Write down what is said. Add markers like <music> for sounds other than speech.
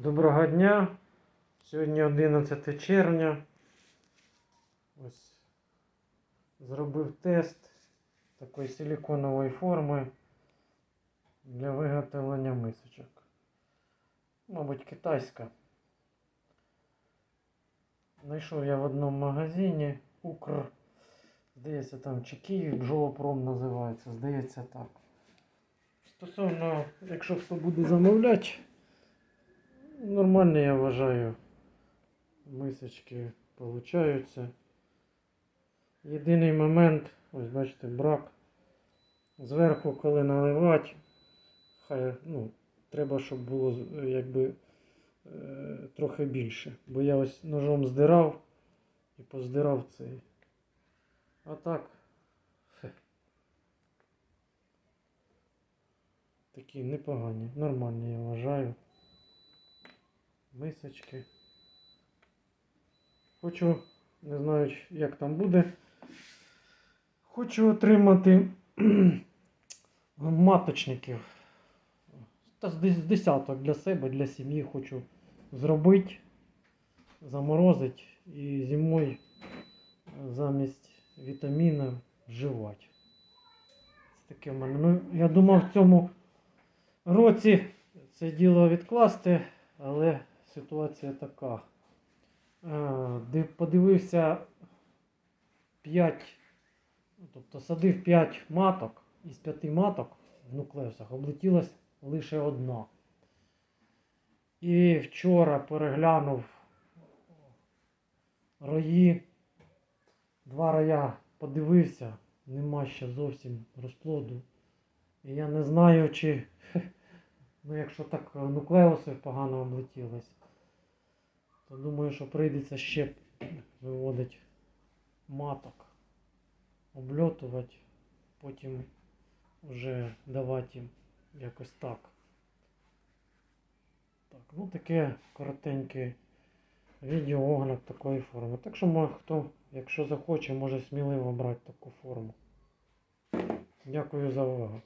Доброго дня. Сьогодні 11 червня. Ось зробив тест такої силиконової форми для виготовлення мисочок. Мабуть, китайська. Знайшов я в одному магазині Укр. Здається, там чи Київ бджолопром називається, здається так. Стосовно, якщо хто буде замовляти, нормально я вважаю. Мисочки получаються. Єдиний момент, ось бачите, брак. Зверху, коли наливати, хай, ну, треба, щоб було якби е, трохи більше. Бо я ось ножом здирав і поздирав цей. А так. Такі непогані, нормальні, я вважаю. Мисочки. Хочу, не знаю, як там буде. Хочу отримати <clears throat> маточників. Та з десяток для себе, для сім'ї хочу зробити, заморозити і зимою замість вітамінів вживати. Це таке в мене. Ну, я думав в цьому році це діло відкласти, але ситуація така. Е, Подивився 5, тобто садив 5 маток, із 5 маток в нуклеусах облетілась лише одна. І вчора переглянув рої. Два роя подивився, нема ще зовсім розплоду. І я не знаю, чи <laughs> ну, якщо так е, нуклеуси погано облетілись, то думаю, що прийдеться ще виводити маток, обльотувати, потім вже давати їм якось так. Так, ну таке коротеньке відео огляд такої форми. Так що хто, якщо захоче, може сміливо брати таку форму. Дякую за увагу.